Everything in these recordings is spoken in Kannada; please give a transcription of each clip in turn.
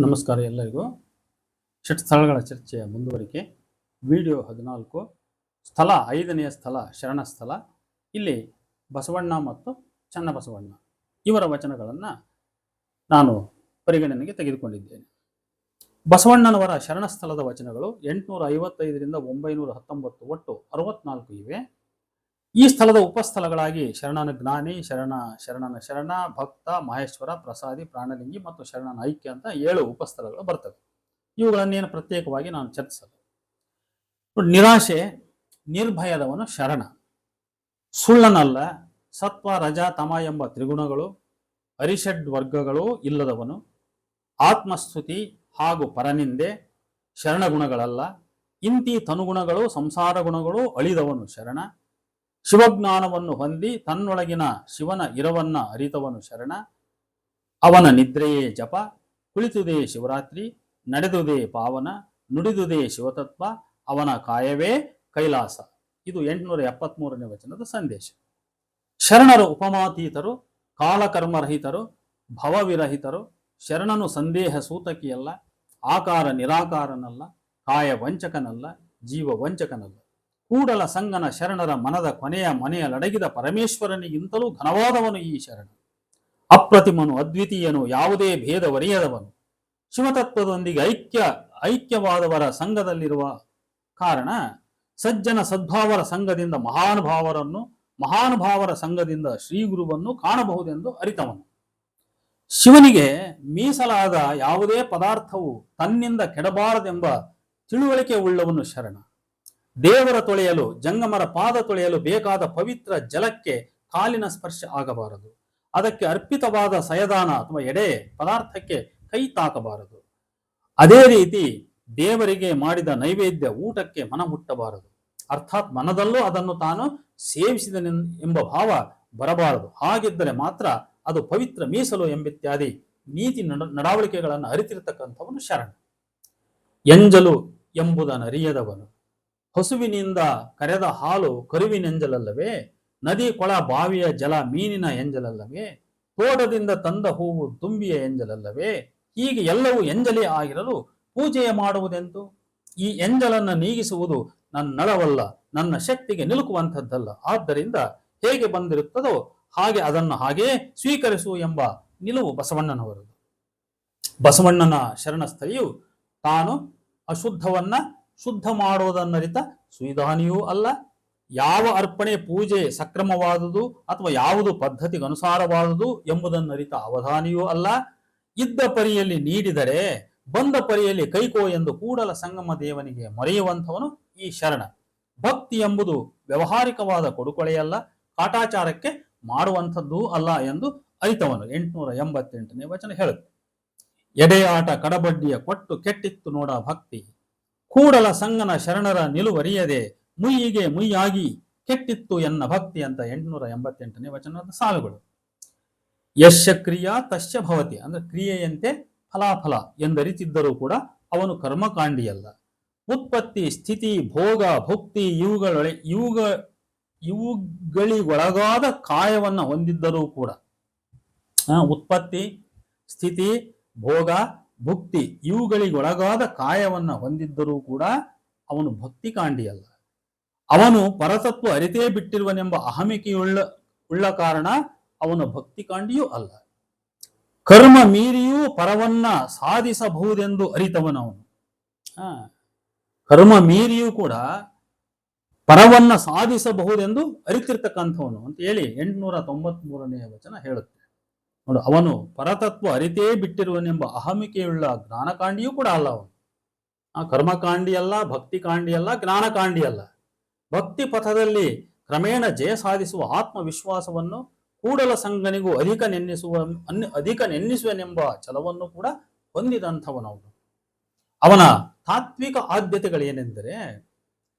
ನಮಸ್ಕಾರ ಎಲ್ಲರಿಗೂ. ಷಟ್ ಸ್ಥಳಗಳ ಚರ್ಚೆಯ ಮುಂದುವರಿಕೆ. ವಿಡಿಯೋ ಹದಿನಾಲ್ಕು. ಸ್ಥಳ ಐದನೆಯ ಸ್ಥಳ ಶರಣ ಸ್ಥಳ ಇಲ್ಲಿ ಬಸವಣ್ಣ ಮತ್ತು ಚನ್ನಬಸವಣ್ಣ. ಇವರ ವಚನಗಳನ್ನು ನಾನು ಪರಿಗಣನೆಗೆ ತೆಗೆದುಕೊಂಡಿದ್ದೇನೆ. ಬಸವಣ್ಣನವರ ಶರಣ ಸ್ಥಳದ ವಚನಗಳು ಎಂಟುನೂರ ಐವತ್ತೈದರಿಂದ ಒಂಬೈನೂರ ಹತ್ತೊಂಬತ್ತು ಒಟ್ಟು ಅರವತ್ನಾಲ್ಕು ಇವೆ. ಈ ಸ್ಥಳದ ಉಪಸ್ಥಳಗಳಾಗಿ ಶರಣನ ಜ್ಞಾನಿ, ಶರಣ, ಶರಣನ ಶರಣ, ಭಕ್ತ, ಮಹೇಶ್ವರ, ಪ್ರಸಾದಿ, ಪ್ರಾಣಲಿಂಗಿ ಮತ್ತು ಶರಣನ ಐಕ್ಯ ಅಂತ ಏಳು ಉಪಸ್ಥಳಗಳು ಬರ್ತವೆ. ಇವುಗಳನ್ನೇನು ಪ್ರತ್ಯೇಕವಾಗಿ ನಾನು ಚರ್ಚಿಸಲು ನಿರಾಶೆ, ನಿರ್ಭಯದವನು ಶರಣ. ಸುಳ್ಳನಲ್ಲ, ಸತ್ವ, ರಜ, ತಮ ಎಂಬ ತ್ರಿಗುಣಗಳು, ಅರಿಷಡ್ ವರ್ಗಗಳು ಇಲ್ಲದವನು, ಆತ್ಮಸ್ತುತಿ ಹಾಗೂ ಪರನಿಂದೆ, ಶರಣಗುಣಗಳಲ್ಲ, ಇಂತಿ ತನುಗುಣಗಳು ಸಂಸಾರ ಗುಣಗಳು ಅಳಿದವನು ಶರಣ. ಶಿವಜ್ಞಾನವನ್ನು ಹೊಂದಿ ತನ್ನೊಳಗಿನ ಶಿವನ ಇರವನ್ನ ಅರಿತವನು ಶರಣ. ಅವನ ನಿದ್ರೆಯೇ ಜಪ, ಕುಳಿತುದೇ ಶಿವರಾತ್ರಿ, ನಡೆದುದೇ ಪಾವನ, ನುಡಿದುದೇ ಶಿವತತ್ವ, ಅವನ ಕಾಯವೇ ಕೈಲಾಸ. ಇದು ಎಂಟುನೂರ ಎಪ್ಪತ್ಮೂರನೇ ವಚನದ ಸಂದೇಶ. ಶರಣರು ಉಪಮಾತೀತರು, ಕಾಲಕರ್ಮರಹಿತರು, ಭವವಿರಹಿತರು, ಶರಣನು ಸಂದೇಹ ಸೂತಕಿಯಲ್ಲ, ಆಕಾರ ನಿರಾಕಾರನಲ್ಲ ಕಾಯ ವಂಚಕನಲ್ಲ ಜೀವ ವಂಚಕನಲ್ಲ ಕೂಡಲ ಸಂಗನ ಶರಣರ ಮನದ ಕೊನೆಯ ಮನೆಯ ಲಡಗಿದ ಪರಮೇಶ್ವರನಿಗಿಂತಲೂ ಘನವಾದವನು ಈ ಶರಣ. ಅಪ್ರತಿಮನು, ಅದ್ವಿತೀಯನು, ಯಾವುದೇ ಭೇದವರಿಯದವನು ಶಿವತತ್ವದೊಂದಿಗೆ ಐಕ್ಯ, ಐಕ್ಯವಾದವರ ಸಂಘದಲ್ಲಿರುವ ಕಾರಣ ಸಜ್ಜನ ಸದ್ಭಾವರ ಸಂಘದಿಂದ ಮಹಾನುಭಾವರನ್ನು, ಮಹಾನುಭಾವರ ಸಂಘದಿಂದ ಶ್ರೀಗುರುವನ್ನು ಕಾಣಬಹುದೆಂದು ಅರಿತವನು. ಶಿವನಿಗೆ ಮೀಸಲಾದ ಯಾವುದೇ ಪದಾರ್ಥವು ತನ್ನಿಂದ ಕೆಡಬಾರದೆಂಬ ತಿಳುವಳಿಕೆ ಉಳ್ಳವನು ಶರಣ. ದೇವರ ತೊಳೆಯಲು, ಜಂಗಮರ ಪಾದ ತೊಳೆಯಲು ಬೇಕಾದ ಪವಿತ್ರ ಜಲಕ್ಕೆ ಕಾಲಿನ ಸ್ಪರ್ಶ ಆಗಬಾರದು. ಅದಕ್ಕೆ ಅರ್ಪಿತವಾದ ಸಯದಾನ ಅಥವಾ ಎಡೆ ಪದಾರ್ಥಕ್ಕೆ ಕೈ ತಾಕಬಾರದು. ಅದೇ ರೀತಿ ದೇವರಿಗೆ ಮಾಡಿದ ನೈವೇದ್ಯ ಊಟಕ್ಕೆ ಮನ ಮುಟ್ಟಬಾರದು. ಅರ್ಥಾತ್ ಮನದಲ್ಲೂ ಅದನ್ನು ತಾನು ಸೇವಿಸಿದನೆನ್ ಎಂಬ ಭಾವ ಬರಬಾರದು. ಹಾಗಿದ್ದರೆ ಮಾತ್ರ ಅದು ಪವಿತ್ರ ಮೀಸಲು ಎಂಬಿತ್ಯಾದಿ ನೀತಿ ನಡ, ನಡಾವಳಿಕೆಗಳನ್ನು ಅರಿತಿರ್ತಕ್ಕಂಥವನು ಶರಣ ಎಂಜಲು ಎಂಬುದನ್ನರಿಯದವನು ಹಸುವಿನಿಂದ ಕರೆದ ಹಾಲು ಕರುವಿನೆಂಜಲಲ್ಲವೇ ನದಿ ಕೊಳ ಬಾವಿಯ ಜಲ ಮೀನಿನ ಎಂಜಲಲ್ಲವೇ ತೋಟದಿಂದ ತಂದ ಹೂವು ತುಂಬಿಯ ಎಂಜಲಲ್ಲವೇ ಹೀಗೆ ಎಲ್ಲವೂ ಎಂಜಲೇ ಆಗಿರಲು ಪೂಜೆಯ ಮಾಡುವುದೆಂತು? ಈ ಎಂಜಲನ್ನು ನೀಗಿಸುವುದು ನನ್ನ ನಳವಲ್ಲ ನನ್ನ ಶಕ್ತಿಗೆ ನಿಲುಕುವಂಥದ್ದಲ್ಲ. ಆದ್ದರಿಂದ ಹೇಗೆ ಬಂದಿರುತ್ತದೋ ಹಾಗೆ ಅದನ್ನು ಹಾಗೇ ಸ್ವೀಕರಿಸು ಎಂಬ ನಿಲುವು ಬಸವಣ್ಣನವರದು. ಬಸವಣ್ಣನ ಶರಣಸ್ಥಳಿಯು ತಾನು ಅಶುದ್ಧವನ್ನ ಶುದ್ಧ ಮಾಡುವುದನ್ನರಿತ ಸುವಿಧಾನಿಯೂ ಅಲ್ಲ. ಯಾವ ಅರ್ಪಣೆ ಪೂಜೆ ಸಕ್ರಮವಾದುದು ಅಥವಾ ಯಾವುದು ಪದ್ಧತಿಗೆ ಅನುಸಾರವಾದುದು ಎಂಬುದನ್ನರಿತ ಅವಧಾನಿಯೂ ಅಲ್ಲ. ಇದ್ದ ಪರಿಯಲ್ಲಿ ನೀಡಿದರೆ ಬಂದ ಪರಿಯಲ್ಲಿ ಕೈಕೋ ಎಂದು ಕೂಡಲ ಸಂಗಮ ದೇವನಿಗೆ ಮೊರೆಯುವಂಥವನು ಈ ಶರಣ. ಭಕ್ತಿ ಎಂಬುದು ವ್ಯವಹಾರಿಕವಾದ ಕೊಡುಕೊಳೆಯಲ್ಲ, ಕಾಟಾಚಾರಕ್ಕೆ ಮಾಡುವಂಥದ್ದೂ ಅಲ್ಲ ಎಂದು ಅರಿತವನು. ಎಂಟುನೂರ ಎಂಬತ್ತೆಂಟನೇ ವಚನ ಹೇಳುತ್ತೆ. ಎಡೆಯಾಟ ಕಡಬಡ್ಡಿಯ ಕೊಟ್ಟು ಕೆಟ್ಟಿತ್ತು ನೋಡ ಭಕ್ತಿ. ಕೂಡಲ ಸಂಗನ ಶರಣರ ನಿಲುವರಿಯದೆ ಮುಯ್ಯಿಗೆ ಮುಯ್ಯಾಗಿ ಕೆಟ್ಟಿತ್ತು ಎನ್ನ ಭಕ್ತಿ ಅಂತ ಎಂಟುನೂರ ಎಂಬತ್ತೆಂಟನೇ ವಚನದ ಸಾಲುಗಳು. ಯಶ ಕ್ರಿಯಾ ತಶ್ಯ ಭವತಿ. ಅಂದ್ರೆ ಕ್ರಿಯೆಯಂತೆ ಫಲಾಫಲ ಎಂದರಿತಿದ್ದರೂ ಕೂಡ ಅವನು ಕರ್ಮಕಾಂಡಿಯಲ್ಲ. ಉತ್ಪತ್ತಿ, ಸ್ಥಿತಿ, ಭೋಗ, ಭುಕ್ತಿ ಇವುಗಳೊಳೆ ಇವುಗ ಇವುಗಳಿಗೊಳಗಾದ ಕಾಯವನ್ನ ಹೊಂದಿದ್ದರೂ ಕೂಡ ಉತ್ಪತ್ತಿ, ಸ್ಥಿತಿ, ಭೋಗ ಭುಕ್ತಿ, ಇವುಗಳಿಗೊಳಗಾದ ಕಾಯವನ್ನ ಹೊಂದಿದ್ದರೂ ಕೂಡ ಅವನು ಭಕ್ತಿ ಕಾಂಡಿಯಲ್ಲ ಅವನು ಪರತತ್ವ ಅರಿತೇ ಬಿಟ್ಟಿರುವನೆಂಬ ಅಹಮಿಕೆಯುಳ್ಳ, ಉಳ್ಳ ಕಾರಣ ಅವನು ಭಕ್ತಿ ಕಾಂಡಿಯೂ ಅಲ್ಲ. ಕರ್ಮ ಮೀರಿಯೂ ಪರವನ್ನ ಸಾಧಿಸಬಹುದೆಂದು ಅರಿತವನವನು. ಕರ್ಮ ಮೀರಿಯೂ ಕೂಡ ಪರವನ್ನ ಸಾಧಿಸಬಹುದೆಂದು ಅರಿತಿರ್ತಕ್ಕಂಥವನು ಅಂತ ಹೇಳಿ ಎಂಟುನೂರ ತೊಂಬತ್ಮೂರನೆಯ ವಚನ ಹೇಳುತ್ತೆ. ನೋಡು, ಅವನು ಪರತತ್ವ ಅರಿತೇ ಬಿಟ್ಟಿರುವನೆಂಬ ಅಹಮಿಕೆಯುಳ್ಳ ಜ್ಞಾನಕಾಂಡಿಯೂ ಕೂಡ ಅಲ್ಲ ಅವನು. ಆ ಕರ್ಮಕಾಂಡಿಯಲ್ಲ, ಭಕ್ತಿಕಾಂಡಿಯಲ್ಲ ಭಕ್ತಿ ಕಾಂಡಿ ಅಲ್ಲ ಜ್ಞಾನಕಾಂಡಿ ಅಲ್ಲ ಭಕ್ತಿ ಪಥದಲ್ಲಿ ಕ್ರಮೇಣ ಜಯ ಸಾಧಿಸುವ ಆತ್ಮವಿಶ್ವಾಸವನ್ನು ಕೂಡಲ ಸಂಘನಿಗೂ ಅಧಿಕ ನೆನ್ನಿಸುವ, ಅನ್- ಅಧಿಕ ನೆನ್ನಿಸುವನೆಂಬ ಛಲವನ್ನು ಕೂಡ ಹೊಂದಿದಂಥವನವನು ಅವನ. ತಾತ್ವಿಕ ಆದ್ಯತೆಗಳೇನೆಂದರೆ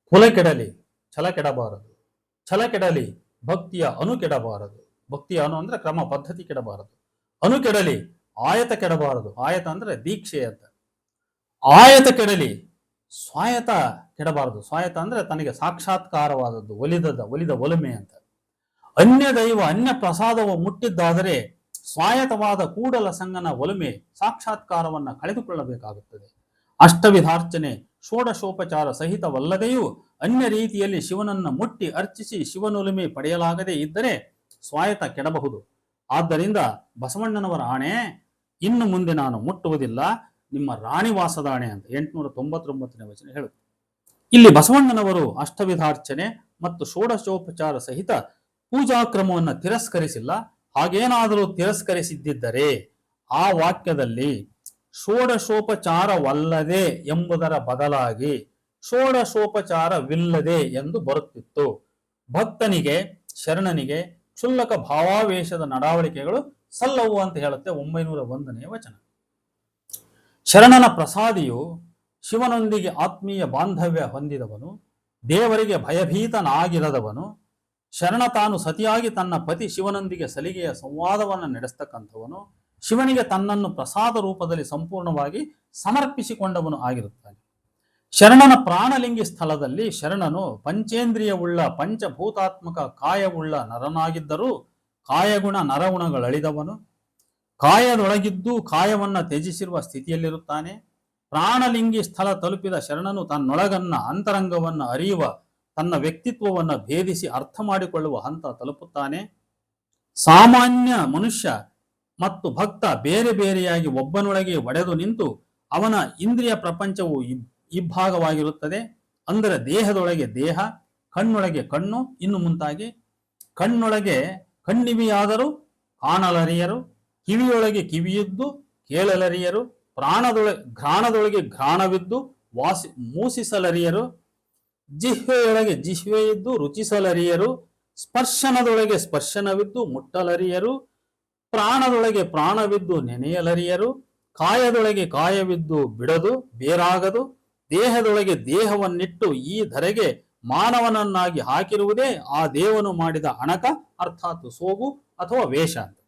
ಕುಲ ಕೆಡಲಿ, ಛಲ ಕೆಡಬಾರದು. ಛಲ ಕೆಡಲಿ ಭಕ್ತಿಯ ಅನು ಕೆಡಬಾರದು. ಭಕ್ತಿಯ ಅನು ಅಂದ್ರೆ ಕ್ರಮ ಪದ್ಧತಿ ಕೆಡಬಾರದು. ಅನು ಕೆಡಲಿ ಆಯತ ಕೆಡಬಾರದು. ಆಯತ ಅಂದ್ರೆ ದೀಕ್ಷೆ ಅಂತ. ಆಯತ ಕೆಡಲಿ ಸ್ವಾಯತ ಕೆಡಬಾರದು. ಸ್ವಾಯತ ಅಂದ್ರೆ ತನಗೆ ಸಾಕ್ಷಾತ್ಕಾರವಾದದ್ದು, ಒಲಿದದ, ಒಲಿದ ಒಲುಮೆ ಅಂತ. ಅನ್ಯ ದೈವ ಅನ್ಯ ಪ್ರಸಾದವು ಮುಟ್ಟಿದ್ದಾದರೆ ಸ್ವಾಯತವಾದ ಕೂಡಲ ಸಂಗನ ಒಲುಮೆ ಸಾಕ್ಷಾತ್ಕಾರವನ್ನ ಕಳೆದುಕೊಳ್ಳಬೇಕಾಗುತ್ತದೆ. ಅಷ್ಟವಿಧಾರ್ಚನೆ, ಷೋಡಶೋಪಚಾರ ಸಹಿತವಲ್ಲದೆಯೂ ಅನ್ಯ ರೀತಿಯಲ್ಲಿ ಶಿವನನ್ನ ಮುಟ್ಟಿ ಅರ್ಚಿಸಿ ಶಿವನೊಲುಮೆ ಪಡೆಯಲಾಗದೇ ಇದ್ದರೆ ಸ್ವಾಯತ ಕೆಡಬಹುದು. ಆದ್ದರಿಂದ ಬಸವಣ್ಣನವರ ಆಣೆ ಇನ್ನು ಮುಂದೆ ನಾನು ಮುಟ್ಟುವುದಿಲ್ಲ. ನಿಮ್ಮ ರಾಣಿವಾಸದ ಆಣೆ ಅಂತ ಎಂಟುನೂರ ತೊಂಬತ್ತೊಂಬತ್ತನೇ ವಚನ ಹೇಳುತ್ತೆ. ಇಲ್ಲಿ ಬಸವಣ್ಣನವರು ಅಷ್ಟವಿಧಾರ್ಚನೆ ಮತ್ತು ಷೋಡಶೋಪಚಾರ ಸಹಿತ ಪೂಜಾಕ್ರಮವನ್ನು ತಿರಸ್ಕರಿಸಿಲ್ಲ. ಹಾಗೇನಾದರೂ ತಿರಸ್ಕರಿಸಿದ್ದರೆ ಆ ವಾಕ್ಯದಲ್ಲಿ ಷೋಡಶೋಪಚಾರವಲ್ಲದೆ ಎಂಬುದರ ಬದಲಾಗಿ ಷೋಡಶೋಪಚಾರವಿಲ್ಲದೆ ಎಂದು ಬರುತ್ತಿತ್ತು. ಭಕ್ತನಿಗೆ, ಶರಣನಿಗೆ ಕ್ಷುಲ್ಲಕ ಭಾವಾವೇಶದ ನಡಾವಳಿಕೆಗಳು ಸಲ್ಲವು ಅಂತ ಹೇಳುತ್ತೆ ಒಂಬೈನೂರ ಒಂದನೆಯ ವಚನ. ಶರಣನ ಪ್ರಸಾದಿಯು ಶಿವನೊಂದಿಗೆ ಆತ್ಮೀಯ ಬಾಂಧವ್ಯ ಹೊಂದಿದವನು, ದೇವರಿಗೆ ಭಯಭೀತನಾಗಿರದವನು, ಶರಣ ತಾನು ಸತಿಯಾಗಿ ತನ್ನ ಪತಿ ಶಿವನೊಂದಿಗೆ ಸಲಿಗೆಯ ಸಂವಾದವನ್ನು ನಡೆಸ್ತಕ್ಕಂಥವನು, ಶಿವನಿಗೆ ತನ್ನನ್ನು ಪ್ರಸಾದ ರೂಪದಲ್ಲಿ ಸಂಪೂರ್ಣವಾಗಿ ಸಮರ್ಪಿಸಿಕೊಂಡವನು ಆಗಿರುತ್ತಾನೆ. ಶರಣನ ಪ್ರಾಣಲಿಂಗಿ ಸ್ಥಳದಲ್ಲಿ ಶರಣನು ಪಂಚೇಂದ್ರಿಯವುಳ್ಳ ಪಂಚಭೂತಾತ್ಮಕ ಕಾಯವುಳ್ಳ ನರನಾಗಿದ್ದರೂ ಕಾಯಗುಣ ನರಗುಣಗಳಳಿದವನು. ಕಾಯದೊಳಗಿದ್ದು ಕಾಯವನ್ನ ತ್ಯಜಿಸಿರುವ ಸ್ಥಿತಿಯಲ್ಲಿರುತ್ತಾನೆ. ಪ್ರಾಣಲಿಂಗಿ ಸ್ಥಳ ತಲುಪಿದ ಶರಣನು ತನ್ನೊಳಗನ್ನ ಅಂತರಂಗವನ್ನ ಅರಿಯುವ, ತನ್ನ ವ್ಯಕ್ತಿತ್ವವನ್ನು ಭೇದಿಸಿ ಅರ್ಥ ಮಾಡಿಕೊಳ್ಳುವ ಹಂತ ತಲುಪುತ್ತಾನೆ. ಸಾಮಾನ್ಯ ಮನುಷ್ಯ ಮತ್ತು ಭಕ್ತ ಬೇರೆ ಬೇರೆಯಾಗಿ ಒಬ್ಬನೊಳಗೆ ಒಡೆದು ನಿಂತು ಅವನ ಇಂದ್ರಿಯ ಪ್ರಪಂಚವು ಇಬ್ಬಾಗವಾಗಿರುತ್ತದೆ ಅಂದರೆ ದೇಹದೊಳಗೆ ದೇಹ, ಕಣ್ಣೊಳಗೆ ಕಣ್ಣು, ಇನ್ನು ಮುಂತಾಗಿ ಕಣ್ಣೊಳಗೆ ಕಣ್ಣಿವಿಯಾದರೂ ಕಾಣಲರಿಯರು, ಕಿವಿಯೊಳಗೆ ಕಿವಿಯಿದ್ದು ಕೇಳಲರಿಯರು, ಪ್ರಾಣದೊಳಗೆ ಘ್ರಾಣದೊಳಗೆ ಘ್ರಾಣವಿದ್ದು ವಾಸಿ ಮೂಸಿಸಲರಿಯರು, ಜಿಹ್ವೆಯೊಳಗೆ ಜಿಹ್ವೆ ಇದ್ದು ರುಚಿಸಲರಿಯರು, ಸ್ಪರ್ಶನದೊಳಗೆ ಸ್ಪರ್ಶನವಿದ್ದು ಮುಟ್ಟಲರಿಯರು, ಪ್ರಾಣದೊಳಗೆ ಪ್ರಾಣವಿದ್ದು ನೆನೆಯಲರಿಯರು, ಕಾಯದೊಳಗೆ ಕಾಯವಿದ್ದು ಬಿಡದು, ಬೇರಾಗದು ದೇಹದೊಳಗೆ ದೇಹವನ್ನಿಟ್ಟು ಈ ಧರೆಗೆ ಮಾನವನನ್ನಾಗಿ ಹಾಕಿರುವುದೇ ಆ ದೇವನು ಮಾಡಿದ ಹಣಕ ಅರ್ಥಾತ್ ಸೋಗು ಅಥವಾ ವೇಷ ಅಂತ.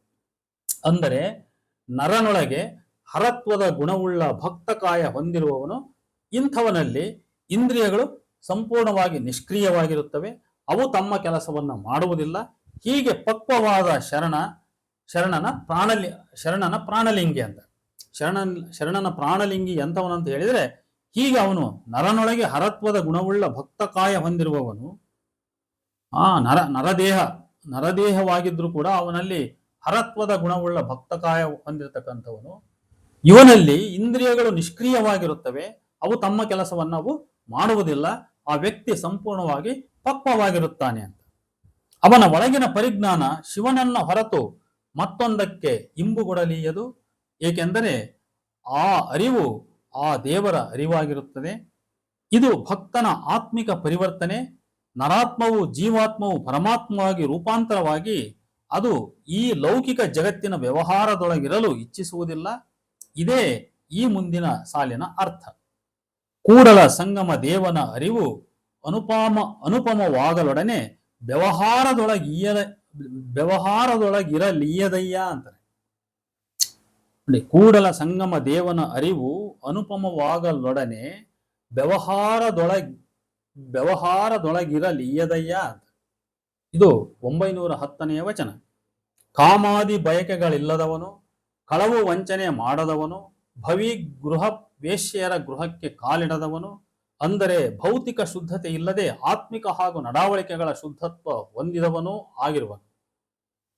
ಅಂದರೆ ನರನೊಳಗೆ ಹರತ್ವದ ಗುಣವುಳ್ಳ ಭಕ್ತಕಾಯ ಹೊಂದಿರುವವನು ಇಂಥವನಲ್ಲಿ ಇಂದ್ರಿಯಗಳು ಸಂಪೂರ್ಣವಾಗಿ ನಿಷ್ಕ್ರಿಯವಾಗಿರುತ್ತವೆ. ಅವು ತಮ್ಮ ಕೆಲಸವನ್ನು ಮಾಡುವುದಿಲ್ಲ. ಹೀಗೆ ಪಕ್ವವಾದ ಶರಣ, ಶರಣನ ಪ್ರಾಣಲಿ, ಶರಣನ ಪ್ರಾಣಲಿಂಗಿ ಅಂತ. ಶರಣ ಶರಣನ ಪ್ರಾಣಲಿಂಗಿ ಎಂಥವನಂತ ಹೇಳಿದರೆ ಹೀಗೆ ಅವನು ನರನೊಳಗೆ ಹರತ್ವದ ಗುಣವುಳ್ಳ ಭಕ್ತಕಾಯ ಹೊಂದಿರುವವನು, ಆ ನರ, ನರದೇಹ, ನರದೇಹವಾಗಿದ್ರೂ ಕೂಡ ಅವನಲ್ಲಿ ಹರತ್ವದ ಗುಣವುಳ್ಳ ಭಕ್ತಕಾಯ ಹೊಂದಿರತಕ್ಕಂಥವನು. ಇವನಲ್ಲಿ ಇಂದ್ರಿಯಗಳು ನಿಷ್ಕ್ರಿಯವಾಗಿರುತ್ತವೆ, ಅವು ತಮ್ಮ ಕೆಲಸವನ್ನು ಅವು ಮಾಡುವುದಿಲ್ಲ, ಆ ವ್ಯಕ್ತಿ ಸಂಪೂರ್ಣವಾಗಿ ಪಕ್ವವಾಗಿರುತ್ತಾನೆ ಅಂತ. ಅವನ ಒಳಗಿನ ಪರಿಜ್ಞಾನ ಶಿವನನ್ನ ಹೊರತು ಮತ್ತೊಂದಕ್ಕೆ ಇಂಬುಗೊಡಲೀಯದು ಏಕೆಂದರೆ ಆ ಅರಿವು ಆ ದೇವರ ಅರಿವಾಗಿರುತ್ತದೆ. ಇದು ಭಕ್ತನ ಆತ್ಮಿಕ ಪರಿವರ್ತನೆ, ನರಾತ್ಮವು ಜೀವಾತ್ಮವು ಪರಮಾತ್ಮವಾಗಿ ರೂಪಾಂತರವಾಗಿ ಅದು ಈ ಲೌಕಿಕ ಜಗತ್ತಿನ ವ್ಯವಹಾರದೊಳಗಿರಲು ಇಚ್ಛಿಸುವುದಿಲ್ಲ. ಇದೇ ಈ ಮುಂದಿನ ಸಾಲಿನ ಅರ್ಥ. ಕೂಡಲ ಸಂಗಮ ದೇವನ ಅರಿವು ಅನುಪಮ ಅನುಪಮವಾಗಲೊಡನೆ ವ್ಯವಹಾರದೊಳಗಿಯ ವ್ಯವಹಾರದೊಳಗಿರಲೀಯದಯ್ಯ ಅಂತಾರೆ. ನೋಡಿ, ಕೂಡಲ ಸಂಗಮ ದೇವನ ಅರಿವು ಅನುಪಮವಾಗಲೊಡನೆ ವ್ಯವಹಾರದೊಳ ವ್ಯವಹಾರದೊಳಗಿರಲಿಯದಯ್ಯ ಇದು ಒಂಬೈನೂರ ಹತ್ತನೆಯ ವಚನ. ಕಾಮಾದಿ ಬಯಕೆಗಳಿಲ್ಲದವನು, ಕಳವು ವಂಚನೆ ಮಾಡದವನು, ಭವಿ ಗೃಹ ವೇಶ್ಯರ ಗೃಹಕ್ಕೆ ಕಾಲಿಡದವನು, ಅಂದರೆ ಭೌತಿಕ ಶುದ್ಧತೆ ಇಲ್ಲದೆ ಆತ್ಮಿಕ ಹಾಗೂ ನಡಾವಳಿಕೆಗಳ ಶುದ್ಧತ್ವ ಹೊಂದಿದವನೂ ಆಗಿರುವನು.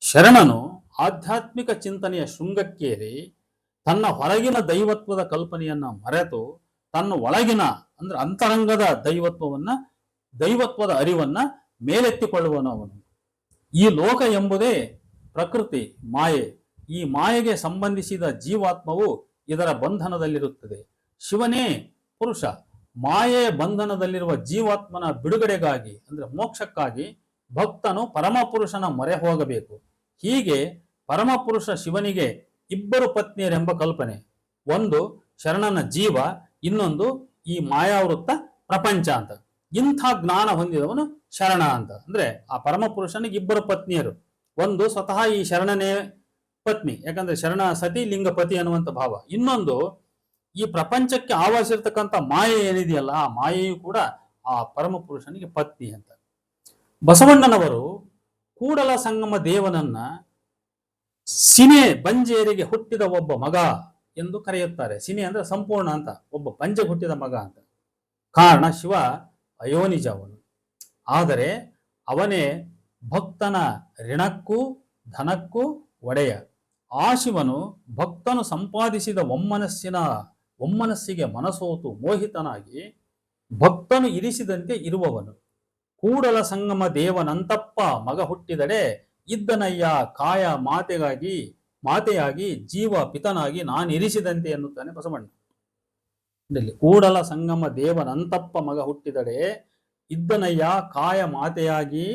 ಶರಣನು ಆಧ್ಯಾತ್ಮಿಕ ಚಿಂತನೆಯ ಶೃಂಗಕ್ಕೇರಿ ತನ್ನ ಹೊರಗಿನ ದೈವತ್ವದ ಕಲ್ಪನೆಯನ್ನ ಮರೆತು ತನ್ನ ಒಳಗಿನ ಅಂದ್ರೆ ಅಂತರಂಗದ ದೈವತ್ವವನ್ನ, ದೈವತ್ವದ ಅರಿವನ್ನ ಮೇಲೆತ್ತಿಕೊಳ್ಳುವನು ಅವನು. ಈ ಲೋಕ ಎಂಬುದೇ ಪ್ರಕೃತಿ, ಮಾಯೆ. ಈ ಮಾಯೆಗೆ ಸಂಬಂಧಿಸಿದ ಜೀವಾತ್ಮವು ಇದರ ಬಂಧನದಲ್ಲಿರುತ್ತದೆ. ಶಿವನೇ ಪುರುಷ. ಮಾಯೆಯ ಬಂಧನದಲ್ಲಿರುವ ಜೀವಾತ್ಮನ ಬಿಡುಗಡೆಗಾಗಿ, ಅಂದ್ರೆ ಮೋಕ್ಷಕ್ಕಾಗಿ ಭಕ್ತನು ಪರಮಪುರುಷನ ಮೊರೆ ಹೋಗಬೇಕು. ಹೀಗೆ ಪರಮಪುರುಷ ಶಿವನಿಗೆ ಇಬ್ಬರು ಪತ್ನಿಯರೆಂಬ ಕಲ್ಪನೆ. ಒಂದು ಶರಣನ ಜೀವ, ಇನ್ನೊಂದು ಈ ಮಾಯಾವೃತ್ತ ಪ್ರಪಂಚ ಅಂತ. ಇಂಥ ಜ್ಞಾನ ಹೊಂದಿದವನು ಶರಣ ಅಂತ. ಅಂದ್ರೆ ಆ ಪರಮಪುರುಷನಿಗೆ ಇಬ್ಬರು ಪತ್ನಿಯರು. ಒಂದು ಸ್ವತಃ ಈ ಶರಣನೇ ಪತ್ನಿ, ಯಾಕಂದ್ರೆ ಶರಣ ಸತಿ ಲಿಂಗಪತಿ ಅನ್ನುವಂಥ ಭಾವ. ಇನ್ನೊಂದು ಈ ಪ್ರಪಂಚಕ್ಕೆ ಆವಾಸಿರ್ತಕ್ಕಂಥ ಮಾಯೆ ಏನಿದೆಯಲ್ಲ, ಆ ಮಾಯೆಯು ಕೂಡ ಆ ಪರಮಪುರುಷನಿಗೆ ಪತ್ನಿ ಅಂತ. ಬಸವಣ್ಣನವರು ಕೂಡಲ ಸಂಗಮ ದೇವನನ್ನ ಸಿನೆ ಬಂಜೇರಿಗೆ ಹುಟ್ಟಿದ ಒಬ್ಬ ಮಗ ಎಂದು ಕರೆಯುತ್ತಾರೆ. ಸಿನೆ ಅಂದ್ರೆ ಸಂಪೂರ್ಣ ಅಂತ, ಒಬ್ಬ ಬಂಜೆ ಹುಟ್ಟಿದ ಮಗ ಅಂತ. ಕಾರಣ ಶಿವ ಅಯೋನಿಜ ಅವನು ಆದರೆ ಅವನೇ ಭಕ್ತನ ಋಣಕ್ಕೂ ಧನಕ್ಕೂ ಒಡೆಯ. ಆ ಶಿವನು ಭಕ್ತನು ಸಂಪಾದಿಸಿದ ಒಮ್ಮನಸ್ಸಿನ, ಒಮ್ಮನಸ್ಸಿಗೆ ಮನಸೋತು ಮೋಹಿತನಾಗಿ ಭಕ್ತನು ಇರಿಸಿದಂತೆ ಇರುವವನು. ಕೂಡಲ ಸಂಗಮ ದೇವನಂತಪ್ಪ ಮಗ ಹುಟ್ಟಿದಡೆ ಇದ್ದನಯ್ಯ ಕಾಯ ಮಾತೆಗಾಗಿ, ಮಾತೆಯಾಗಿ ಜೀವ ಪಿತನಾಗಿ ನಾನು ಇರಿಸಿದಂತೆ ಎನ್ನುತ್ತಾನೆ ಬಸವಣ್ಣ. ಇಲ್ಲಿ ಕೂಡಲ ಸಂಗಮ ದೇವನಂತಪ್ಪ ಮಗ ಹುಟ್ಟಿದಡೆ ಇದ್ದನಯ್ಯ ಕಾಯ ಮಾತೆಯಾಗಿ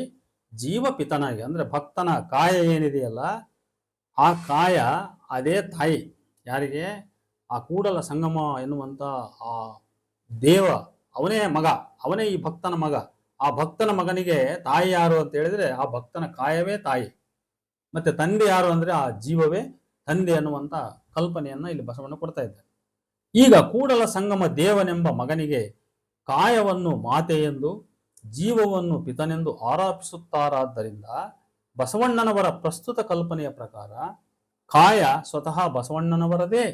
ಜೀವ ಪಿತನಾಗಿ, ಅಂದ್ರೆ ಭಕ್ತನ ಕಾಯ ಏನಿದೆಯಲ್ಲ, ಆ ಕಾಯ ಅದೇ ತಾಯಿ. ಯಾರಿಗೆ? ಆ ಕೂಡಲ ಸಂಗಮ ಎನ್ನುವಂತ ಆ ದೇವ, ಅವನೇ ಮಗ, ಅವನೇ ಈ ಭಕ್ತನ ಮಗ. ಆ ಭಕ್ತನ ಮಗನಿಗೆ ತಾಯಿ ಯಾರು ಅಂತ ಹೇಳಿದ್ರೆ ಆ ಭಕ್ತನ ಕಾಯವೇ ತಾಯಿ. ಮತ್ತೆ ತಂದೆ ಯಾರು ಅಂದ್ರೆ ಆ ಜೀವವೇ ತಂದೆ ಅನ್ನುವಂತ ಕಲ್ಪನೆಯನ್ನ ಇಲ್ಲಿ ಬಸವಣ್ಣ ಕೊಡ್ತಾ ಇದ್ದಾರೆ. ಈಗ ಕೂಡಲ ಸಂಗಮ ದೇವನೆಂಬ ಮಗನಿಗೆ ಕಾಯವನ್ನು ಮಾತೆ ಎಂದು ಜೀವವನ್ನು ಪಿತನೆಂದು ಆರೋಪಿಸುತ್ತಾರಾದ್ದರಿಂದ ಬಸವಣ್ಣನವರ ಪ್ರಸ್ತುತ ಕಲ್ಪನೆಯ ಪ್ರಕಾರ ಕಾಯ ಸ್ವತಃ ಬಸವಣ್ಣನವರದೇ.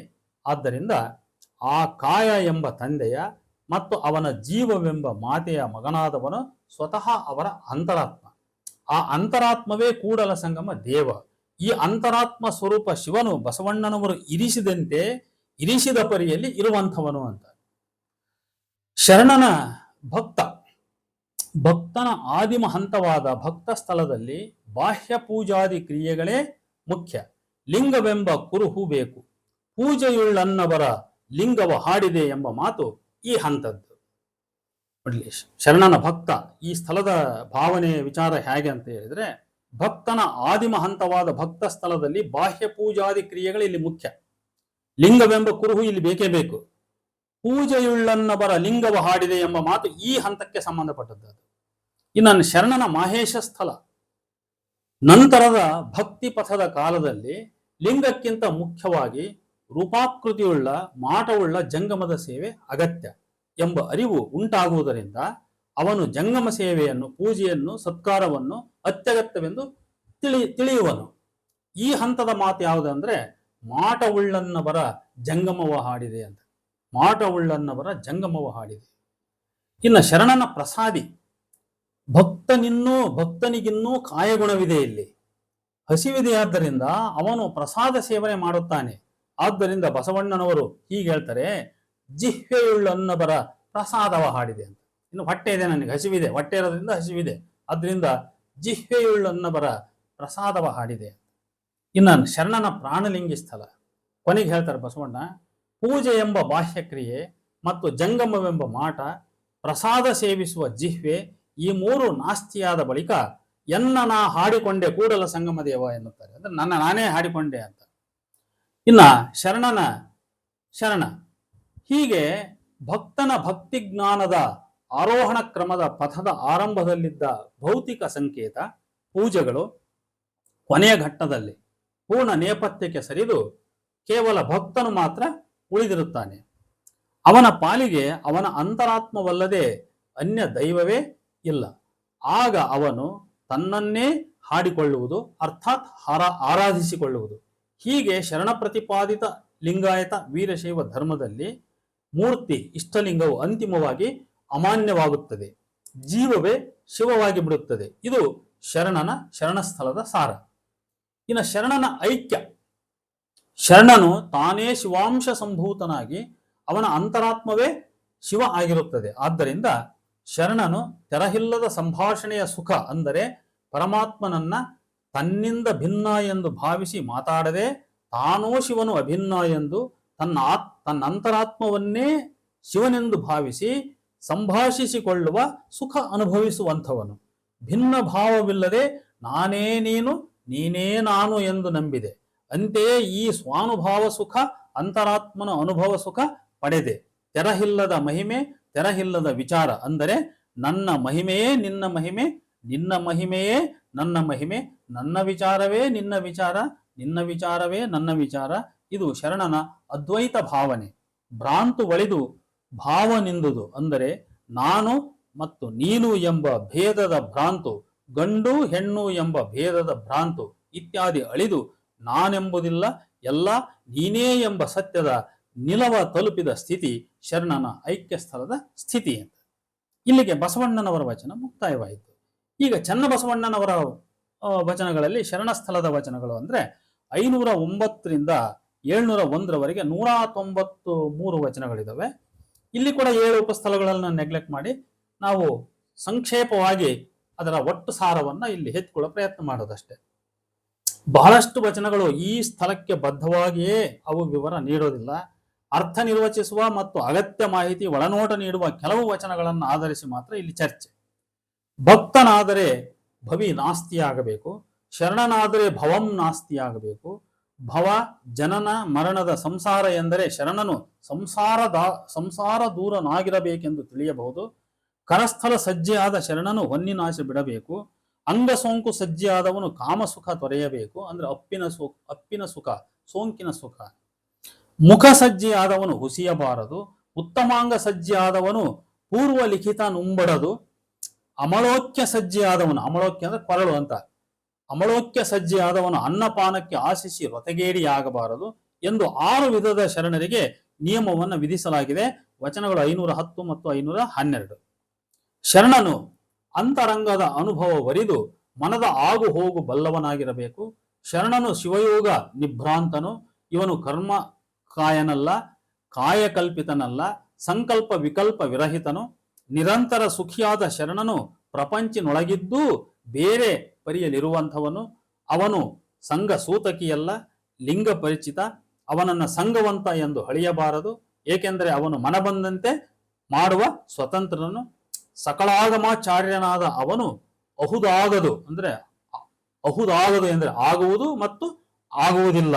ಆದ್ದರಿಂದ ಆ ಕಾಯ ಎಂಬ ತಂದೆಯ ಮತ್ತು ಅವನ ಜೀವವೆಂಬ ಮಾತೆಯ ಮಗನಾದವನು ಸ್ವತಃ ಅವರ ಅಂತರಾತ್ಮ. ಆ ಅಂತರಾತ್ಮವೇ ಕೂಡಲ ಸಂಗಮ ದೇವ. ಈ ಅಂತರಾತ್ಮ ಸ್ವರೂಪ ಶಿವನು ಬಸವಣ್ಣನವರು ಇರಿಸಿದಂತೆ ಇರಿಸಿದ ಪರಿಯಲ್ಲಿ ಇರುವಂಥವನು ಅಂತ. ಶರಣನ ಭಕ್ತ. ಭಕ್ತನ ಆದಿಮ ಹಂತವಾದ ಭಕ್ತ ಸ್ಥಳದಲ್ಲಿ ಬಾಹ್ಯ ಪೂಜಾದಿ ಕ್ರಿಯೆಗಳೇ ಮುಖ್ಯ. ಲಿಂಗವೆಂಬ ಕುರುಹು ಬೇಕು. ಪೂಜೆಯುಳ್ಳನ್ನವರ ಲಿಂಗವ ಹಾಡಿದೆ ಎಂಬ ಮಾತು ಈ ಹಂತದ್ದು. ಶರಣನ ಭಕ್ತ, ಈ ಸ್ಥಳದ ಭಾವನೆ, ವಿಚಾರ ಹೇಗೆ ಅಂತ ಹೇಳಿದ್ರೆ, ಭಕ್ತನ ಆದಿಮ ಹಂತವಾದ ಭಕ್ತ ಸ್ಥಳದಲ್ಲಿ ಬಾಹ್ಯ ಪೂಜಾದಿ ಕ್ರಿಯೆಗಳು ಇಲ್ಲಿ ಮುಖ್ಯ. ಲಿಂಗವೆಂಬ ಕುರುಹು ಇಲ್ಲಿ ಬೇಕೇ ಬೇಕು. ಪೂಜೆಯುಳ್ಳನ್ನವರ ಲಿಂಗವ ಹಾಡಿದೆ ಎಂಬ ಮಾತು ಈ ಹಂತಕ್ಕೆ ಸಂಬಂಧಪಟ್ಟದ್ದು. ಇನ್ನು ಶರಣನ ಮಹೇಶ ಸ್ಥಳ. ನಂತರದ ಭಕ್ತಿ ಪಥದ ಕಾಲದಲ್ಲಿ ಲಿಂಗಕ್ಕಿಂತ ಮುಖ್ಯವಾಗಿ ರೂಪಾಕೃತಿಯುಳ್ಳ, ಮಾಟವುಳ್ಳ ಜಂಗಮದ ಸೇವೆ ಅಗತ್ಯ ಎಂಬ ಅರಿವು ಉಂಟಾಗುವುದರಿಂದ ಅವನು ಜಂಗಮ ಸೇವೆಯನ್ನು, ಪೂಜೆಯನ್ನು, ಸತ್ಕಾರವನ್ನು ಅತ್ಯಗತ್ಯವೆಂದು ತಿಳಿ, ತಿಳಿಯುವನು. ಈ ಹಂತದ ಮಾತು ಯಾವುದಂದ್ರೆ, ಮಾಟವುಳ್ಳನ್ನವರ ಜಂಗಮವ ಹಾಡಿದೆ ಅಂತ. ಮಾಟವುಳ್ಳನ್ನವರ ಜಂಗಮವ ಹಾಡಿದೆ. ಇನ್ನು ಶರಣನ ಪ್ರಸಾದಿ, ಭಕ್ತನಿನ್ನೂ, ಭಕ್ತನಿಗಿನ್ನೂ ಕಾಯಗುಣವಿದೆ ಇಲ್ಲಿ. ಹಸಿವಿದೆಯಾದ್ದರಿಂದ ಅವನು ಪ್ರಸಾದ ಸೇವನೆ ಮಾಡುತ್ತಾನೆ. ಆದ್ದರಿಂದ ಬಸವಣ್ಣನವರು ಹೀಗೆ ಹೇಳ್ತಾರೆ ಜಿಹ್ವೆಯುಳ್ಳನ್ನಬರ ಪ್ರಸಾದವ ಹಾಡಿದೆ ಅಂತ. ಇನ್ನು ಹೊಟ್ಟೆ ಇದೆ ನನಗೆ, ಹಸಿವಿದೆ, ಹೊಟ್ಟೆ ಇರೋದ್ರಿಂದ ಹಸಿವಿದೆ. ಅದರಿಂದ ಜಿಹ್ವೆಯುಳ್ಳನ್ನಬರ ಪ್ರಸಾದವ ಹಾಡಿದೆ ಇನ್ನು ಶರಣನ ಪ್ರಾಣಲಿಂಗಿ ಸ್ಥಳ. ಕೊನೆಗೆ ಹೇಳ್ತಾರೆ ಬಸವಣ್ಣ, ಪೂಜೆ ಎಂಬ ಬಾಹ್ಯಕ್ರಿಯೆ ಮತ್ತು ಜಂಗಮವೆಂಬ ಮಾಟ ಪ್ರಸಾದ ಸೇವಿಸುವ ಜಿಹ್ವೆ ಈ ಮೂರು ನಾಸ್ತಿಯಾದ ಬಳಿಕ ಎನ್ನ ನಾ ಹಾಡಿಕೊಂಡೆ ಕೂಡಲ ಸಂಗಮ ದೇವ ಎನ್ನುತ್ತಾರೆ. ಅಂದ್ರೆ ನನ್ನ ನಾನೇ ಹಾಡಿಕೊಂಡೆ ಅಂತ. ಇನ್ನ ಶರಣನ, ಶರಣ. ಹೀಗೆ ಭಕ್ತನ ಭಕ್ತಿ ಜ್ಞಾನದ ಆರೋಹಣ ಕ್ರಮದ ಪಥದ ಆರಂಭದಲ್ಲಿದ್ದ ಭೌತಿಕ ಸಂಕೇತ, ಪೂಜೆಗಳು ಕೊನೆಯ ಘಟ್ಟದಲ್ಲಿ ಪೂರ್ಣ ನೇಪಥ್ಯಕ್ಕೆ ಸರಿದು ಕೇವಲ ಭಕ್ತನು ಮಾತ್ರ ಉಳಿದಿರುತ್ತಾನೆ. ಅವನ ಪಾಲಿಗೆ ಅವನ ಅಂತರಾತ್ಮವಲ್ಲದೆ ಅನ್ಯ ದೈವವೇ ಇಲ್ಲ. ಆಗ ಅವನು ತನ್ನನ್ನೇ ಹಾಡಿಕೊಳ್ಳುವುದು, ಅರ್ಥಾತ್ ಹಾರ, ಆರಾಧಿಸಿಕೊಳ್ಳುವುದು. ಹೀಗೆ ಶರಣ ಪ್ರತಿಪಾದಿತ ಲಿಂಗಾಯತ ವೀರಶೈವ ಧರ್ಮದಲ್ಲಿ ಮೂರ್ತಿ ಇಷ್ಟಲಿಂಗವು ಅಂತಿಮವಾಗಿ ಅಮಾನ್ಯವಾಗುತ್ತದೆ. ಜೀವವೇ ಶಿವವಾಗಿ ಬಿಡುತ್ತದೆ. ಇದು ಶರಣನ ಶರಣಸ್ಥಳದ ಸಾರ. ಇನ್ನು ಶರಣನ ಐಕ್ಯ. ಶರಣನು ತಾನೇ ಶಿವಾಂಶ ಸಂಭೂತನಾಗಿ ಅವನ ಅಂತರಾತ್ಮವೇ ಶಿವ ಆಗಿರುತ್ತದೆ. ಆದ್ದರಿಂದ ಶರಣನು ತೆರಹಿಲ್ಲದ ಸಂಭಾಷಣೆಯ ಸುಖ ಅಂದರೆ ಪರಮಾತ್ಮನನ್ನ ತನ್ನಿಂದ ಭಿನ್ನ ಎಂದು ಭಾವಿಸಿ ಮಾತಾಡದೆ ತಾನೋ ಶಿವನು ಅಭಿನ್ನ ಎಂದು ತನ್ನ ಆತ್ ತನ್ನ ಅಂತರಾತ್ಮವನ್ನೇ ಶಿವನೆಂದು ಭಾವಿಸಿ ಸಂಭಾಷಿಸಿಕೊಳ್ಳುವ ಸುಖ ಅನುಭವಿಸುವಂಥವನು. ಭಿನ್ನ ಭಾವವಿಲ್ಲದೆ ನಾನೇ ನೀನು, ನೀನೇ ನಾನು ಎಂದು ನಂಬಿದೆ. ಅಂತೆಯೇ ಈ ಸ್ವಾನುಭಾವ ಸುಖ, ಅಂತರಾತ್ಮನ ಅನುಭವ ಸುಖ ಪಡೆದೆ. ತೆರಹಿಲ್ಲದ ಮಹಿಮೆ, ತೆರಹಿಲ್ಲದ ವಿಚಾರ ಅಂದರೆ ನನ್ನ ಮಹಿಮೆಯೇ ನಿನ್ನ ಮಹಿಮೆ ನಿನ್ನ ಮಹಿಮೆಯೇ ನನ್ನ ಮಹಿಮೆ, ನನ್ನ ವಿಚಾರವೇ ನಿನ್ನ ವಿಚಾರ, ನಿನ್ನ ವಿಚಾರವೇ ನನ್ನ ವಿಚಾರ. ಇದು ಶರಣನ ಅದ್ವೈತ ಭಾವನೆ. ಭ್ರಾಂತು ಒಳಿದು ಭಾವ ನಿಂದುದು ಅಂದರೆ ನಾನು ಮತ್ತು ನೀನು ಎಂಬ ಭೇದದ ಭ್ರಾಂತು, ಗಂಡು ಹೆಣ್ಣು ಎಂಬ ಭೇದದ ಭ್ರಾಂತು ಇತ್ಯಾದಿ ಅಳಿದು ನಾನೆಂಬುದಿಲ್ಲ, ಎಲ್ಲ ನೀನೇ ಎಂಬ ಸತ್ಯದ ನಿಲವ ತಲುಪಿದ ಸ್ಥಿತಿ ಶರಣನ ಐಕ್ಯ ಸ್ಥಳದ ಸ್ಥಿತಿ ಅಂತ ಇಲ್ಲಿಗೆ ಬಸವಣ್ಣನವರ ವಚನ ಮುಕ್ತಾಯವಾಯಿತು. ಈಗ ಚನ್ನಬಸವಣ್ಣನವರ ವಚನಗಳಲ್ಲಿ ಶರಣ ಸ್ಥಳದ ವಚನಗಳು ಅಂದ್ರೆ ಐನೂರ ಒಂಬತ್ತರಿಂದ ಏಳ್ನೂರ ಒಂದರವರೆಗೆ ನೂರ ತೊಂಬತ್ತು ಮೂರು ವಚನಗಳಿದಾವೆ. ಇಲ್ಲಿ ಕೂಡ ಏಳು ಉಪಸ್ಥಳಗಳನ್ನು ನೆಗ್ಲೆಕ್ಟ್ ಮಾಡಿ ನಾವು ಸಂಕ್ಷೇಪವಾಗಿ ಅದರ ಒಟ್ಟು ಸಾರವನ್ನ ಇಲ್ಲಿ ಎತ್ಕೊಳ್ಳೋ ಪ್ರಯತ್ನ ಮಾಡೋದಷ್ಟೇ. ಬಹಳಷ್ಟು ವಚನಗಳು ಈ ಸ್ಥಳಕ್ಕೆ ಬದ್ಧವಾಗಿಯೇ ಅವು ವಿವರ ನೀಡೋದಿಲ್ಲ. ಅರ್ಥ ನಿರ್ವಚಿಸುವ ಮತ್ತು ಅಗತ್ಯ ಮಾಹಿತಿ ಒಳನೋಟ ನೀಡುವ ಕೆಲವು ವಚನಗಳನ್ನು ಆಧರಿಸಿ ಮಾತ್ರ ಇಲ್ಲಿ ಚರ್ಚೆ. ಭಕ್ತನಾದರೆ ಭವಿ ನಾಸ್ತಿಯಾಗಬೇಕು ಶರಣನಾದರೆ ಭವಂ ನಾಸ್ತಿಯಾಗಬೇಕು ಭವ ಜನನ ಮರಣದ ಸಂಸಾರ ಎಂದರೆ ಶರಣನು ಸಂಸಾರದ ಸಂಸಾರ ದೂರನಾಗಿರಬೇಕೆಂದು ತಿಳಿಯಬಹುದು. ಕರಸ್ಥಲ ಸಜ್ಜೆಯಾದ ಶರಣನು ಹೊನ್ನಿನಾಶ ಬಿಡಬೇಕು, ಅಂಗ ಸೋಂಕು ಸಜ್ಜೆಯಾದವನು ಕಾಮಸುಖ ತೊರೆಯಬೇಕು, ಅಂದ್ರೆ ಅಪ್ಪಿನ ಸೋ ಅಪ್ಪಿನ ಸುಖ, ಸೋಂಕಿನ ಸುಖ. ಮುಖ ಸಜ್ಜೆಯಾದವನು ಹುಸಿಯಬಾರದು, ಉತ್ತಮಾಂಗ ಸಜ್ಜೆಯಾದವನು ಪೂರ್ವ ಲಿಖಿತ ನುಂಬಡದು ಅಮಳೋಕ್ಯ ಸಜ್ಜೆಯಾದವನು ಅಮಳೋಕ್ಯ ಅಂದ್ರೆ ಕೊರಳು ಅಂತ. ಅಮಳೋಕ್ಯ ಸಜ್ಜೆಯಾದವನು ಅನ್ನಪಾನಕ್ಕೆ ಆಶಿಸಿ ರೊತೆಗೇಡಿಯಾಗಬಾರದು ಎಂದು ಆರು ವಿಧದ ಶರಣರಿಗೆ ನಿಯಮವನ್ನು ವಿಧಿಸಲಾಗಿದೆ. ವಚನಗಳು ಐನೂರ ಹತ್ತು ಮತ್ತು ಐನೂರ ಹನ್ನೆರಡು. ಶರಣನು ಅಂತರಂಗದ ಅನುಭವ ವರಿದು ಮನದ ಆಗು ಹೋಗು ಬಲ್ಲವನಾಗಿರಬೇಕು. ಶರಣನು ಶಿವಯೋಗ ನಿಭ್ರಾಂತನು, ಇವನು ಕರ್ಮ ಕಾಯನಲ್ಲ, ಕಾಯಕಲ್ಪಿತನಲ್ಲ, ಸಂಕಲ್ಪ ವಿಕಲ್ಪ ವಿರಹಿತನು. ನಿರಂತರ ಸುಖಿಯಾದ ಶರಣನು ಪ್ರಪಂಚಿನೊಳಗಿದ್ದು ಬೇರೆ ಪರಿಯಲಿರುವಂಥವನು ಅವನು ಸಂಘ ಸೂತಕಿಯಲ್ಲ, ಲಿಂಗ ಪರಿಚಿತ. ಅವನನ್ನ ಸಂಘವಂತ ಎಂದು ಹಳಿಯಬಾರದು ಏಕೆಂದರೆ ಅವನು ಮನಬಂದಂತೆ ಮಾಡುವ ಸ್ವತಂತ್ರನು. ಸಕಲಾಗಮಾಚಾರ್ಯನಾದ ಅವನು ಅಹುದಾಗದು ಅಂದರೆ ಅಹುದಾಗದು ಎಂದರೆ ಆಗುವುದು ಮತ್ತು ಆಗುವುದಿಲ್ಲ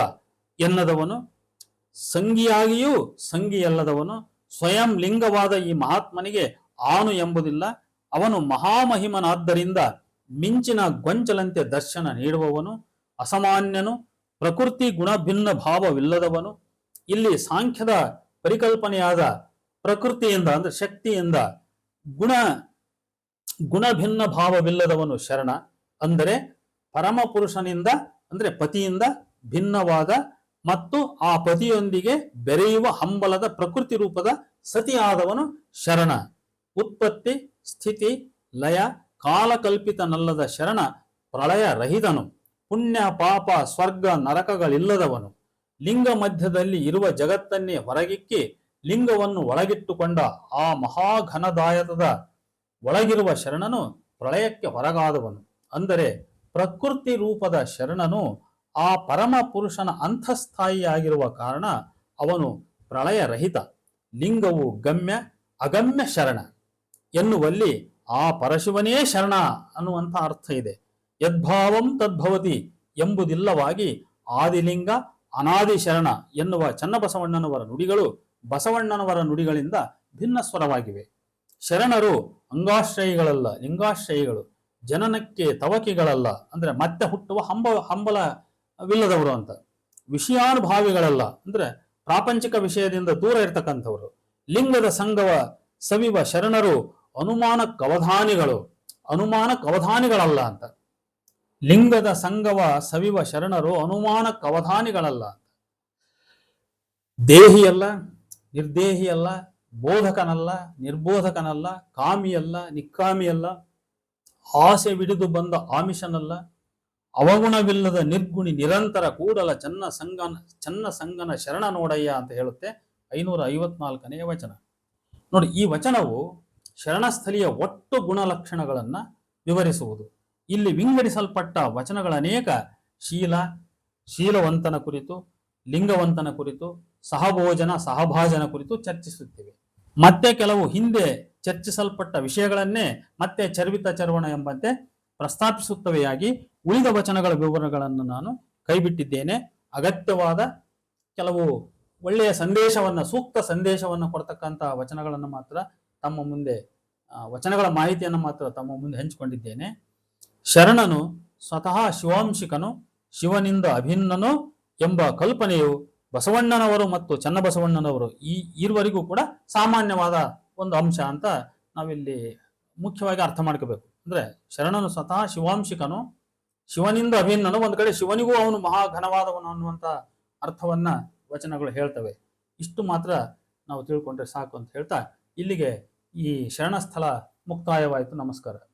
ಎನ್ನದವನು. ಸಂಗಿಯಾಗಿಯೂ ಸಂಗಿಯಲ್ಲದವನು. ಸ್ವಯಂ ಲಿಂಗವಾದ ಈ ಮಹಾತ್ಮನಿಗೆ ಆನು ಎಂಬುದಿಲ್ಲ, ಅವನು ಮಹಾಮಹಿಮನಾದ್ದರಿಂದ ಮಿಂಚಿನ ಗೊಂಚಲಂತೆ ದರ್ಶನ ನೀಡುವವನು, ಅಸಾಮಾನ್ಯನು ಪ್ರಕೃತಿ ಗುಣಭಿನ್ನ ಭಾವವಿಲ್ಲದವನು. ಇಲ್ಲಿ ಸಾಂಖ್ಯದ ಪರಿಕಲ್ಪನೆಯಾದ ಪ್ರಕೃತಿಯಿಂದ ಅಂದ್ರೆ ಶಕ್ತಿಯಿಂದ ಗುಣ, ಗುಣಭಿನ್ನ ಭಾವವಿಲ್ಲದವನು ಶರಣ, ಅಂದರೆ ಪರಮ ಪುರುಷನಿಂದ ಅಂದ್ರೆ ಪತಿಯಿಂದ ಭಿನ್ನವಾದ ಮತ್ತು ಆ ಪತಿಯೊಂದಿಗೆ ಬೆರೆಯುವ ಹಂಬಲದ ಪ್ರಕೃತಿ ರೂಪದ ಸತಿಯಾದವನು ಶರಣ. ಉತ್ಪತ್ತಿ, ಸ್ಥಿತಿ, ಲಯ, ಕಾಲಕಲ್ಪಿತನಲ್ಲದ ಶರಣ, ಪ್ರಳಯ ರಹಿತನು, ಪುಣ್ಯ, ಪಾಪ, ಸ್ವರ್ಗ, ನರಕಗಳಿಲ್ಲದವನು. ಲಿಂಗ ಮಧ್ಯದಲ್ಲಿ ಇರುವ ಜಗತ್ತನ್ನೇ ಹೊರಗಿಕ್ಕಿ ಲಿಂಗವನ್ನು ಒಳಗಿಟ್ಟುಕೊಂಡ ಆ ಮಹಾಘನದಾಯತದ ಒಳಗಿರುವ ಶರಣನು ಪ್ರಳಯಕ್ಕೆ ಹೊರಗಾದವನು. ಅಂದರೆ ಪ್ರಕೃತಿ ರೂಪದ ಶರಣನು ಆ ಪರಮ ಪುರುಷನ ಅಂತಸ್ಥಾಯಿಯಾಗಿರುವ ಕಾರಣ ಅವನು ಪ್ರಳಯ ರಹಿತ. ಲಿಂಗವು ಗಮ್ಯ, ಅಗಮ್ಯ ಶರಣ. ಎನ್ನುವಲ್ಲಿ ಆ ಪರಶಿವನೇ ಶರಣ ಅನ್ನುವಂಥ ಅರ್ಥ ಇದೆ. ಯದ್ಭಾವಂ ತದ್ಭವತಿ ಎಂಬುದಿಲ್ಲವಾಗಿ ಆದಿಲಿಂಗ ಅನಾದಿ ಶರಣ ಎನ್ನುವ ಚನ್ನಬಸವಣ್ಣನವರ ನುಡಿಗಳು ಬಸವಣ್ಣನವರ ನುಡಿಗಳಿಂದ ಭಿನ್ನ ಸ್ವರವಾಗಿವೆ. ಶರಣರು ಅಂಗಾಶ್ರಯಿಗಳಲ್ಲ, ಲಿಂಗಾಶ್ರಯಿಗಳು, ಜನನಕ್ಕೆ ತವಕಿಗಳಲ್ಲ, ಅಂದ್ರೆ ಮತ್ತೆ ಹುಟ್ಟುವ ಹಂಬ, ಹಂಬಲವಿಲ್ಲದವರು ಅಂತ. ವಿಷಯಾನುಭಾವಿಗಳಲ್ಲ, ಅಂದ್ರೆ ಪ್ರಾಪಂಚಿಕ ವಿಷಯದಿಂದ ದೂರ ಇರತಕ್ಕಂಥವರು. ಲಿಂಗದ ಸಂಘವ ಸವಿವ ಶರಣರು ಅನುಮಾನ ಕವಧಾನಿಗಳು, ಅನುಮಾನ ಕವಧಾನಿಗಳಲ್ಲ ಅಂತ. ಲಿಂಗದ ಸಂಗವ ಸವಿವ ಶರಣರು ಅನುಮಾನ ಕವಧಾನಿಗಳಲ್ಲ ಅಂತ. ದೇಹಿಯಲ್ಲ ನಿರ್ದೇಹಿಯಲ್ಲ ಬೋಧಕನಲ್ಲ, ನಿರ್ಬೋಧಕನಲ್ಲ ಕಾಮಿಯಲ್ಲ ನಿಕ್ಕಾಮಿಯಲ್ಲ ಆಸೆ ಬಿಡಿದು ಬಂದ ಆಮಿಷನಲ್ಲ, ಅವಗುಣವಿಲ್ಲದ ನಿರ್ಗುಣಿ ನಿರಂತರ ಕೂಡಲ ಚನ್ನ ಸಂಗನ ಚನ್ನ ಸಂಗನ ಶರಣ ನೋಡಯ್ಯ ಅಂತ ಹೇಳುತ್ತೆ ಐನೂರ ಐವತ್ನಾಲ್ಕನೆಯ ವಚನ. ನೋಡಿ, ಈ ವಚನವು ಶರಣಸ್ಥಳೀಯ ಒಟ್ಟು ಗುಣಲಕ್ಷಣಗಳನ್ನು ವಿವರಿಸುವುದು. ಇಲ್ಲಿ ವಿಂಗಡಿಸಲ್ಪಟ್ಟ ವಚನಗಳ ಅನೇಕ ಶೀಲ, ಶೀಲವಂತನ ಕುರಿತು, ಲಿಂಗವಂತನ ಕುರಿತು, ಸಹಭೋಜನ, ಸಹಭಾಜನ ಕುರಿತು ಚರ್ಚಿಸುತ್ತಿವೆ. ಮತ್ತೆ ಕೆಲವು ಹಿಂದೆ ಚರ್ಚಿಸಲ್ಪಟ್ಟ ವಿಷಯಗಳನ್ನೇ ಮತ್ತೆ ಚರ್ವಿತ ಚರ್ವಣ ಎಂಬಂತೆ ಪ್ರಸ್ತಾಪಿಸುತ್ತವೆಯಾಗಿ ಉಳಿದ ವಚನಗಳ ವಿವರಗಳನ್ನು ನಾನು ಕೈಬಿಟ್ಟಿದ್ದೇನೆ. ಅಗತ್ಯವಾದ ಕೆಲವು ಒಳ್ಳೆಯ ಸಂದೇಶವನ್ನ, ಸೂಕ್ತ ಸಂದೇಶವನ್ನು ಕೊಡ್ತಕ್ಕಂಥ ವಚನಗಳನ್ನು ಮಾತ್ರ ತಮ್ಮ ಮುಂದೆ ವಚನಗಳ ಮಾಹಿತಿಯನ್ನು ಮಾತ್ರ ತಮ್ಮ ಮುಂದೆ ಹಂಚಿಕೊಂಡಿದ್ದೇನೆ. ಶರಣನು ಸ್ವತಃ ಶಿವಾಂಶಿಕನು, ಶಿವನಿಂದ ಅಭಿನ್ನನು ಎಂಬ ಕಲ್ಪನೆಯು ಬಸವಣ್ಣನವರು ಮತ್ತು ಚನ್ನಬಸವಣ್ಣನವರು ಈ ಇರುವರಿಗೂ ಕೂಡ ಸಾಮಾನ್ಯವಾದ ಒಂದು ಅಂಶ ಅಂತ ನಾವಿಲ್ಲಿ ಮುಖ್ಯವಾಗಿ ಅರ್ಥ ಮಾಡ್ಕೋಬೇಕು. ಅಂದ್ರೆ ಶರಣನು ಸ್ವತಃ ಶಿವಾಂಶಿಕನು, ಶಿವನಿಂದ ಅಭಿನ್ನನು, ಒಂದು ಕಡೆ ಶಿವನಿಗೂ ಅವನು ಮಹಾ ಘನವಾದವನು ಅನ್ನುವಂತ ಅರ್ಥವನ್ನ ವಚನಗಳು ಹೇಳ್ತವೆ. ಇಷ್ಟು ಮಾತ್ರ ನಾವು ತಿಳ್ಕೊಂಡ್ರೆ ಸಾಕು ಅಂತ ಹೇಳ್ತಾ ಇಲ್ಲಿಗೆ ಈ ಶರಣಸ್ಥಳ ಮುಕ್ತಾಯವಾಯಿತು. ನಮಸ್ಕಾರ.